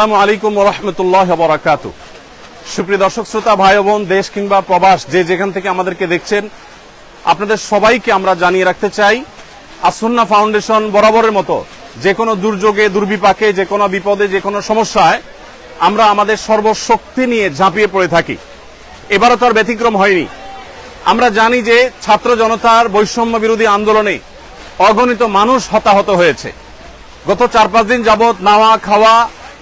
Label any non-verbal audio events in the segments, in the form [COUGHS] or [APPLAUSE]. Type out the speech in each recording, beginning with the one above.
আসসালামু আলাইকুম রহমতুল্লাহ বরাকাত সুপ্রিয় দর্শক, শ্রোতা, ভাই বোন, দেশ কিংবা প্রবাস, যে যেখান থেকে আমাদেরকে দেখছেন, আপনাদের সবাইকে আমরা জানিয়ে রাখতে চাই, আসন্না ফাউন্ডেশন বরাবরের মতো যে কোনো দুর্যোগে, দুর্বিপাকে, যে কোনো বিপদে, যে কোনো সমস্যায় আমরা আমাদের সর্বশক্তি নিয়ে ঝাঁপিয়ে পড়ে থাকি। এবারও তো আর ব্যতিক্রম হয়নি। আমরা জানি যে ছাত্র জনতার বৈষম্য বিরোধী আন্দোলনে অগণিত মানুষ হতাহত হয়েছে। গত চার পাঁচ দিন যাবত নাওয়া, খাওয়া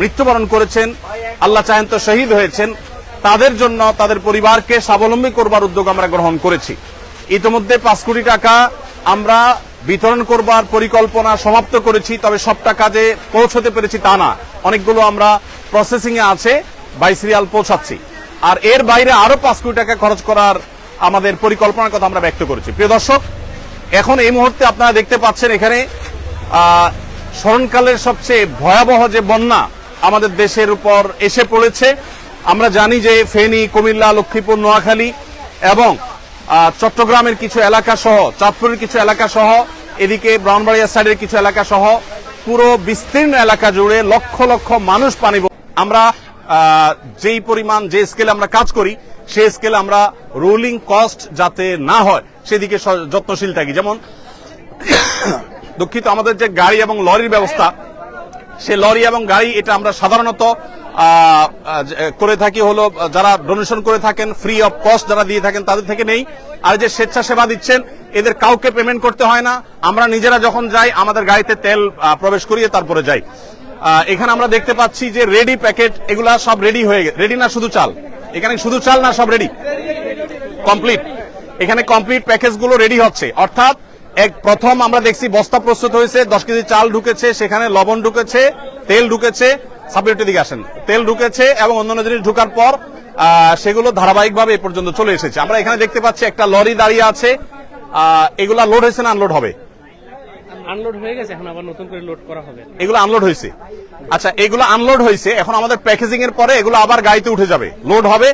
মৃত্যুবরণ করেছেন, আল্লাহ চাহেন তো শহীদ হয়েছেন, তাদের জন্য, তাদের পরিবারকে স্বাবলম্বী করবার উদ্যোগ আমরা গ্রহণ করেছি। ইতিমধ্যে পাঁচ কোটি টাকা আমরা বিতরণ করবার পরিকল্পনা সমাপ্ত করেছি, তবে সব টাকা যে পৌঁছতে পেরেছি তা না। অনেকগুলো আমরা প্রসেসিং এ আছে বাই সিরিয়াল পৌঁছাচ্ছি। আর এর বাইরে আরও পাঁচ কোটি টাকা খরচ করার আমাদের পরিকল্পনার কথা আমরা ব্যক্ত করেছি। প্রিয় দর্শক, এখন এই মুহূর্তে আপনারা দেখতে পাচ্ছেন এখানে স্মরণকালের সবচেয়ে ভয়াবহ যে বন্যা আমাদের দেশের উপর এসে পড়েছে। আমরা জানি যে ফেনী, কুমিল্লা, লক্ষ্মীপুর, নোয়াখালী এবং চট্টগ্রামের কিছু এলাকা সহ, চাঁদপুরের কিছু এলাকা সহ, এদিকে ব্রাউনবাড়িয়া সাইডের কিছু এলাকা সহ, পুরো বিস্তীর্ণ এলাকা জুড়ে লক্ষ লক্ষ মানুষ পানি আমরা যেই পরিমাণ, যে স্কেলে আমরা কাজ করি, সেই স্কেলে আমরা রোলিং কস্ট যাতে না হয়, সেদিকে যত্নশীল থাকি। যেমন, [COUGHS] দুঃখিত, আমাদের যে গাড়ি এবং লরির ব্যবস্থা সে লরি এবং গাড়ি, এটা আমরা সাধারণত করে থাকি হলো, যারা ডোনেশন করে থাকেন ফ্রি অফ কস্ট যারা দিয়ে থাকেন, তাদের থেকে নেই। আর যে স্বেচ্ছাসেবা দিচ্ছেন, এদের কাউকে পেমেন্ট করতে হয় না। আমরা নিজেরা যখন যাই, আমাদের গাড়িতে তেল প্রবেশ করিয়ে তারপরে যাই। এখানে আমরা দেখতে পাচ্ছি যে রেডি প্যাকেট এগুলা সব রেডি হয়ে গেছে। রেডি না শুধু চাল? এখানে শুধু চাল না সব রেডি কমপ্লিট এখানে কমপ্লিট প্যাকেজগুলো রেডি হচ্ছে। অর্থাৎ এক প্রথম আমরা দেখছি বস্তা প্রস্তুত হয়েছে দশ কেজি চাল ঢুকেছে সেখানে লবণ ঢুকেছে তেল ঢুকেছে। সাবজেক্টের দিকে আসেন। তেল ঢুকেছে এবং অন্যান্য জিনিস ঢুকার পর সেগুলো ধারাবাহিকভাবে এ পর্যন্ত চলে এসেছে। আমরা এখানে দেখতে পাচ্ছি একটা লরি দাঁড়িয়ে আছে। এগুলা লোড হয়েছে না আনলোড হবে? আনলোড হয়ে গেছে এখন আবার নতুন করে লোড করা হবে। এগুলো আনলোড হয়েছে। আচ্ছা এগুলো আনলোড হয়েছে এখন আমাদের প্যাকেজিং এর পরে এগুলো আবার গাড়িতে উঠে যাবে। লোড হবে